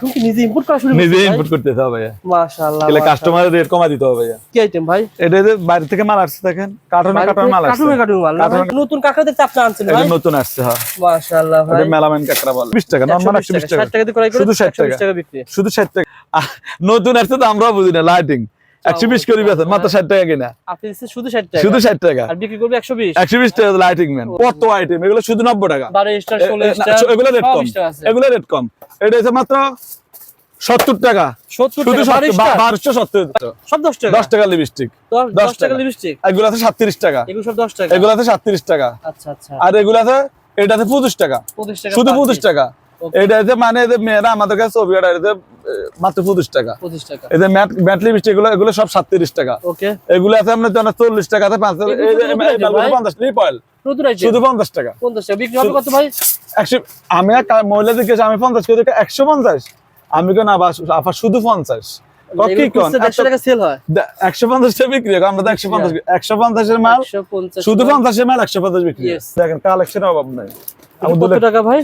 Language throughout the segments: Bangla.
তুমি নিজে ইম্পোর্ট করা শুরু নিজে করছ ইনপুট হবে ভাইয়া। মাশাআল্লাহ তাহলে কাস্টমারের রেট কমা দিতে হবে ভাইয়া। কি আইটেম ভাই? এটা যে বাইরে থেকে মাল আসছে দেখেন কার্টনে কার্টনে মাল আসছে কার্টুনে কার্টুনে মাল না ভাই? কার্টুনে- নতুন কাঁকড়া দেখতে আপনি আনছেন ভাই? নতুন আসছে হ্যাঁ। মাশাআল্লাহ ভাই। এটা মেলামেন কাকড়া বলে 20 টাকা নরমাল 120 টাকা 60 টাকা দিয়ে ক্রয় করে শুধু 60 টাকা। 120 টাকা। বিক্রি। শুধু 60 টাকা। আহ, নতুন আসছে তো আমরাও বুঝি না লাইটিং 120 করে বেচেন মাত্র 60 টাকা কিনা। আপনি শুধু 60 টাকা। শুধু 60 টাকা। আর বিক্রি করবে 120 120 টাকা লাইটিং ম্যান কত আইটেম এগুলো শুধু 90 টাকা। 12 স্টার 16 স্টার এগুলো রেট কম। 20 টাকা আছে। এগুলো রেট কম। এটা হচ্ছে মাত্র 70 টাকা। 70 শুধু টাকা 1270 সব 10 টাকা। 10 টাকা লিপস্টিক 10 10 টাকা টাকা। লিপস্টিক এগুলো আছে 37 টাকা। এগুলো সব 10 টাকা। এগুলো আছে 37 টাকা। আচ্ছা আচ্ছা। আর এগুলো আছে এটাতে 25 টাকা। 25 টাকা শুধু per 25 টাকা. এটা হচ্ছে মানে মেয়েরা আমাদের কাছে ছবি এদের মাত্র 25 টাকা। 25 টাকা। ম্যাট ম্যাট লিপস্টিক এগুলো এগুলো সব 37 টাকা। ওকে এগুলো আছে আপনার জন্য 40 টাকাতে পাঁচ যে। 50 লিপ অয়েল শুধু 50 টাকা। 50 টাকা। বিক্রি হবে কত ভাই? 100 আমি এক মহিলাদের আমি 50 করে দেখে 150 আমি কেন আবার আবার শুধু 50 কত কি কোন? 150 টাকা সেল 150 টাকা বিক্রি আমরা তো 150 150 এর মাল 150 শুধু 50 এর মাল 150 বিক্রি. দেখেন কালেকশনের অভাব নাই। টাকা ভাই?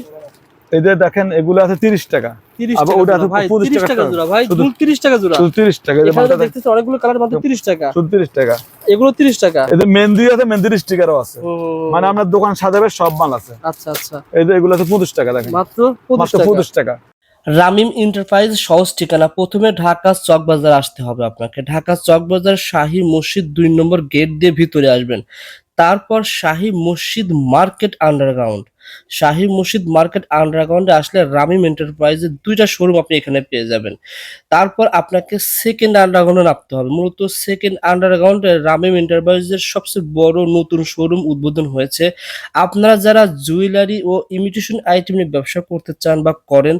এই যে দেখেন এগুলো আছে 30 টাকা। 30 আবার টাকা ওটা আছে ভাই 25 টাকা টাকা জোড়া ভাই 30 টাকা জোড়া। শুধু 30 টাকা এই যে এখানে মালটা তো দেখতেছি অনেকগুলো কালার মাত্র 30 টাকা। 30 টাকা। এগুলো 30 টাকা। মেহেন্দি আছে মেহেন্দির স্টিকারও আছে। মানে দোকান সাজাবে সব মাল আছে। আচ্ছা আচ্ছা। এই যে এগুলো আছে 25 টাকা দেখেন। মাত্র 25 টাকা। রামিম এন্টারপ্রাইজ সহজ ঠিকানা। প্রথমে ঢাকা চক বাজার আসতে হবে আপনাকে। ঢাকা চক বাজার শাহী মসজিদ দুই নম্বর গেট দিয়ে ভিতরে আসবেন। তারপর শাহী মসজিদ মার্কেট আন্ডারগ্রাউন্ড। শাহী মসজিদ মার্কেট আন্ডারগ্রাউন্ডে আসলে রামিম এন্টারপ্রাইজের দুইটা শোরুম আপনি এখানে পেয়ে যাবেন। তারপর আপনাকে সেকেন্ড আন্ডারগ্রাউন্ডে নামতে হবে। মূলত সেকেন্ড আন্ডারগ্রাউন্ডে রামিম এন্টারপ্রাইজের সবচেয়ে বড় নতুন শোরুম উদ্বোধন হয়েছে। আপনারা যারা জুয়েলারি ও ইমিটেশন আইটেম নিয়ে ব্যবসা করতে চান বা করেন,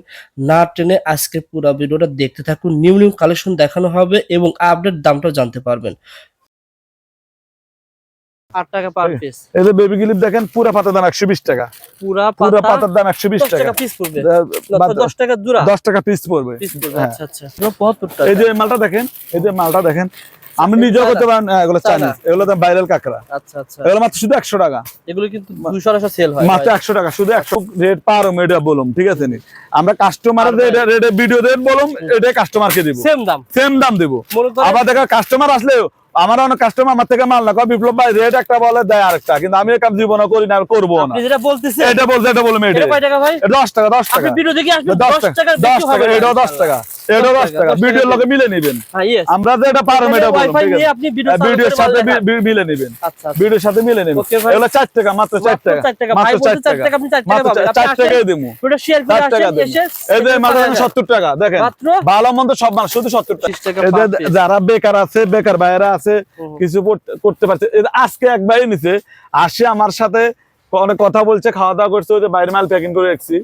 না টেনে আজকে পুরো ভিডিওটা দেখতে থাকুন। নিউ নিউ কালেকশন দেখানো হবে এবং আপডেট দামটাও জানতে পারবেন। টাকা পার পিস এই যে বেবি ক্লিপ দেখেন পুরো পাতার দাম 120 টাকা। পুরা পুরো পাতার দাম 120 দশ টাকা। টাকা পিস পড়বে। বাদ- দশ টাকা জোড়া। 10 টাকা পিস পড়বে। পিস পড়বে হ্যাঁ। আচ্ছা আচ্ছা। পঁচাত্তর টাকা। এই যে মালটা দেখেন এই যে মালটা দেখেন আমি করতে পারেন এগুলো চায়না। চাইনিজ। এগুলো দাম ভাইরাল কাকড়া। আচ্ছা আচ্ছা। এগুলো মাত্র শুধু 100 টাকা। এগুলো কিন্তু সেল হয় মাত্র 100 টাকা শুধু 100 রেট পারো এটা বলুম ঠিক আছে নি? আমরা কাস্টমারের আর এটা রেটে ভিডিও রেট বলুম এটা কাস্টমারকে দিব। সেম দাম। সেম দাম দেব। আবার দেখা কাস্টমার আসলে আমার অনেক কাস্টমার আমার থেকে মাল না কয় বিপ্লব ভাই রেট একটা বলে দেয় আরেকটা। কিন্তু আমি একটা জীবন করি না আর করব না। যেটা বলতেছেন এটা বলছে এটা বলব এটা এটা কয় টাকা ভাই? দশ টাকা দশ আপনি টাকা। ভিডিও দেখে আসবেন? দশ দশ টাকা। টাকা দশ টাকা এটাও দশ টাকা। এটাও দশ টাকা ভিডিওর লগে মিলে নিবেন। হ্যাঁ আমরা যে এটা এটা ঠিক আছে? আপনি হ্যাঁ, ভিডিওর সাথে বি- বি- মিলে নিবেন। আচ্ছা আচ্ছা। ভিডিওর সাথে মিলে নেবেন। এগুলো চার টাকা মাত্র চার মাত্র টাকা। চার টাকা। মাত্র বলছে চার চার টাকা। টাকা, আপনি চার টাকা পাবেন। চার- আপনি চার আসেন, দেবো ভিডিও শেয়ার করে আসেন এসে এই যে মাত্র সত্তর টাকা দেখেন। মাত্র? ভালো মন্দ সব মানুষ শুধু সত্তর টাকা। 30 টাকা এই যে per piece। যারা বেকার আছে বেকার ভাইয়েরা আছে কিছু করতে- করতে পারছে। আজকে এক ভাই নিছে আসে আমার সাথে অনেক কথা বলছে খাওয়া দাওয়া করছে ওই যে বাইরে মাল প্যাকিং করে রাখছি।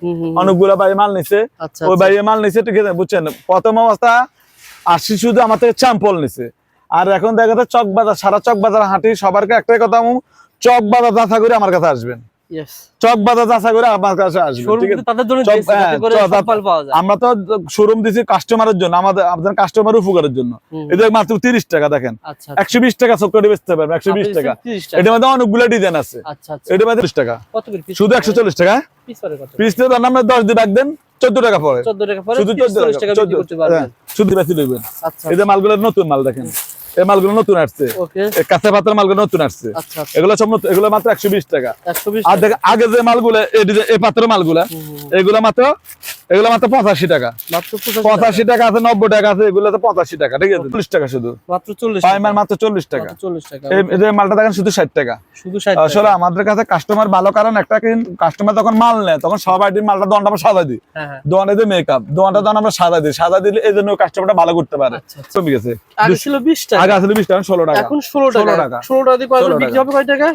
অনেকগুলো বাইরে মাল নিছে আচ্ছা ওই আচ্ছা। বাইরে মাল নিছে ঠিক আছে বুঝছেন প্রথম অবস্থা আসি শুধু আমার থেকে চাম্পল নিছে আর এখন দেখা যাচ্ছে চক বাজার সারা চক বাজার হাঁটি সবারকে একটাই কথা চক বাজার না করে আমার কাছে আসবেন। চক বাজার যাচা করে আমার কাছে হ্যাঁ। আমরা তো শোরুম দিছি কাস্টমারের জন্য আমাদের আমাদের কাস্টমার উপকারের জন্য। এটা মাত্র তিরিশ টাকা দেখেন। আচ্ছা, একশো বিশ টাকা চক্করে বেচতে পারবেন একশো বিশ টাকা। দিচ্ছেন 30 টাকা। এটার মধ্যে অনেকগুলো ডিজাইন আছে। আচ্ছা, আচ্ছা। এটার মধ্যে 30 টাকা। শুধু একশো চল্লিশ টাকা কত? পিস আমরা দশ দিয়ে রাখবেন চোদ্দ টাকা পরে 14 টাকা পরে শুধু চোদ্দ টাকা। হ্যাঁ, শুধু বেশি লইবেন আচ্ছা, এই যে মালগুলো নতুন মাল দেখেন। এই মালগুলো নতুন আসছে। কাঁচা পাতার মালগুলো নতুন আসছে। আচ্ছা, আচ্ছা। এগুলো সব নতুন এগুলো মাত্র একশো বিশ টাকা। আর দেখ আগে যে মালগুলো এই পাত্র এই পাত্রের মালগুলা। এগুলো মাত্র এগুলো মাত্র পঁচাশি টাকা মাত্র 85 টাকা। পঁচাশি টাকা আছে নব্বই টাকা আছে এগুলো পঁচাশি টাকা ঠিক আছে চল্লিশ টাকা শুধু মাত্র 40 ছয় টাকা। মাল মাত্র চল্লিশ টাকা 40 টাকা। এই মালটা দেখেন শুধু ষাট টাকা শুধু আসলে আমাদের কাছে কাস্টমার ভালো কারণ একটা কাস্টমার তখন মাল নেয় তখন সব আইটেম মালটা দোকানটা আমরা সাদা দিই। দোকানে যে মেকআপ দোকানটা দোকান আমরা সাদা দিই সাদা দিলে এই জন্য কাস্টমারটা ভালো করতে পারে আচ্ছা, আচ্ছা। কমে গেছে আগে ছিল 20 টাকা। আগে আসলে বিশ টাকা ষোলো টাকা এখন 16 টাকা। 16 টাকা। 16 টাকা দিয়ে ক্রয় করে 16 বিক্রি হবে কয় টাকা?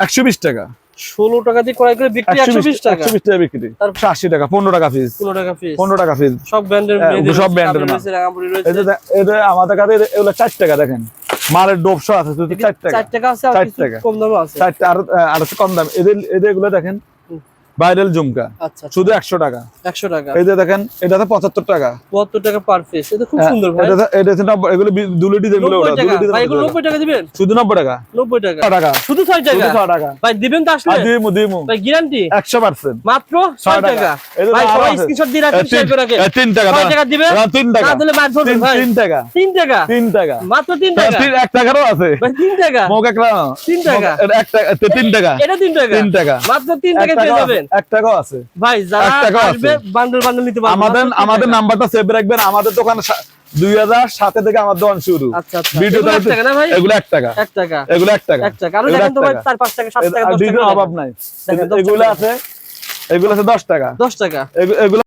একশো বিশ টাকা 16 টাকা দিয়ে ক্রয় করে বিক্রি একশো 120 বিশ টাকা। বিশ টাকা বিক্রি। তারপর আশি টাকা পনেরো টাকা ফিস 15 টাকা ফিস পনেরো টাকা ফিস সব ব্র্যান্ডের হ্যাঁ, সব ব্র্যান্ডের যে আমাদের কাছে এগুলো চার টাকা দেখেন। মালের ডোবশো আছে চার টাকা। চার টাকা আছে চার টাকা। কম দামে আছে। চারটা আর আর কম দাম। এদের এদের এগুলো দেখেন। ভাইরাল ঝুমকা। আচ্ছা শুধু একশো টাকা। একশো টাকা। এই যে দেখেন এটাতে পঁচাত্তর টাকা। কত টাকা পার পিস এটা খুব হ্যাঁ, সুন্দর ভাই। এটা এগুলো দুলুটি যেগুলো নব্বই ওটা, ভাই এগুলো যেগুলো নব্বই টাকা দিবেন? শুধু নব্বই টাকা। নব্বই টাকা। টাকা। শুধু ছয় শুধু টাকা ছয় টাকা। ভাই দিবেন তো আসলে? দিমু দিমু। ভাই গ্যারান্টি একশো পার্সেন্ট মাত্র ছয় টাকা। ভাই সবাই স্ক্রিনশট দিয়ে রাখেন শেয়ার করে রাখেন। তিন টাকা দাও। টাকা দিবেন? তিন টাকা। দিলে মার ধরবেন ভাই। তিন টাকা। তিন টাকা? তিন টাকা। মাত্র তিন টাকা? তিন এক টাকারও আছে। ভাই তিন টাকা? মোক তিন টাকা। মোক- এক টাকা তিন টাকা। এটা তিন টাকা? তিন টাকা। মাত্র তিন টাকা পেয়ে যাবেন। এক টাকাও আছে। ভাই যারা এক টাকাও আছে। আসবে বান্ডেল বান্ডেল নিতে পারবেন আমাদের আমাদের নাম্বারটা সেভ রাখবেন আমাদের দোকানে দুই হাজার সাতে থেকে আমার দোকান শুরু। আচ্ছা আচ্ছা। এগুলো এক টাকা ভাই? এগুলো এক টাকা। এগুলো এক টাকা। অভাব নাই এগুলো আছে এগুলো আছে দশ টাকা। দশ টাকা। এগুলো